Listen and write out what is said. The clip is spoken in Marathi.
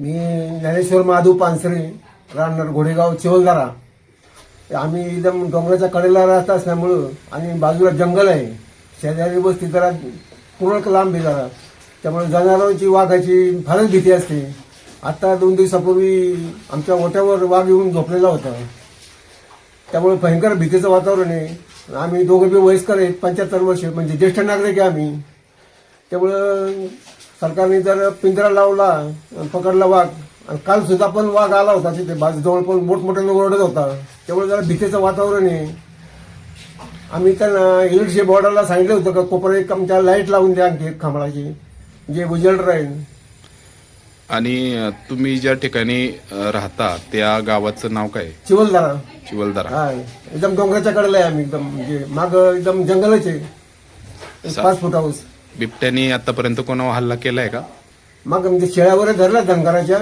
मी ज्ञानेश्वर महादेव पानसरे राहणार घोडेगाव चिवलदारा. आम्ही एकदम डोंगराच्या कडेला राहत असल्यामुळं आणि बाजूला जंगल आहे. शेजारी वस्ती जरा पूर्ण लांब आहे जरा. त्यामुळे जनावरांची वाघाची फारच भीती असते. आत्ता दोन दिवसापूर्वी आमच्या ओट्यावर वाघ येऊन झोपलेला होता. त्यामुळे भयंकर भीतीचं वातावरण आहे. आम्ही दोघं बी वयस्कर आहेत पंच्याहत्तर वर्ष म्हणजे ज्येष्ठ नागरिक आहे आम्ही. त्यामुळं सरकारने जर पिंजरा लावला पकडला वाघ आणि काल सुद्धा पण वाघ आला होता तिथे. बाजू जवळ पण मोठमोठ्याने ओरडत होता. त्यामुळे जरा भीतीचं वातावरण आहे. आम्ही त्यांना इलेक्ट्रिसिटी बोर्डाला सांगितलं होतं का कोपरा एक आमच्या लाइट लावून द्या आणखी खांबळाची. जे उजेड राहील. आणि तुम्ही ज्या ठिकाणी राहता त्या गावाचं नाव काय? चिवलदारा. चिवलदरा. हा एकदम डोंगराच्या कडेला आहे आम्ही एकदम म्हणजे माग एकदम जंगलच आहे. पाच फूट हाऊस. बिबट्याने आतापर्यंत कोणावर हल्ला केलाय का? मग म्हणजे शेळ्यावर धरला धनगराच्या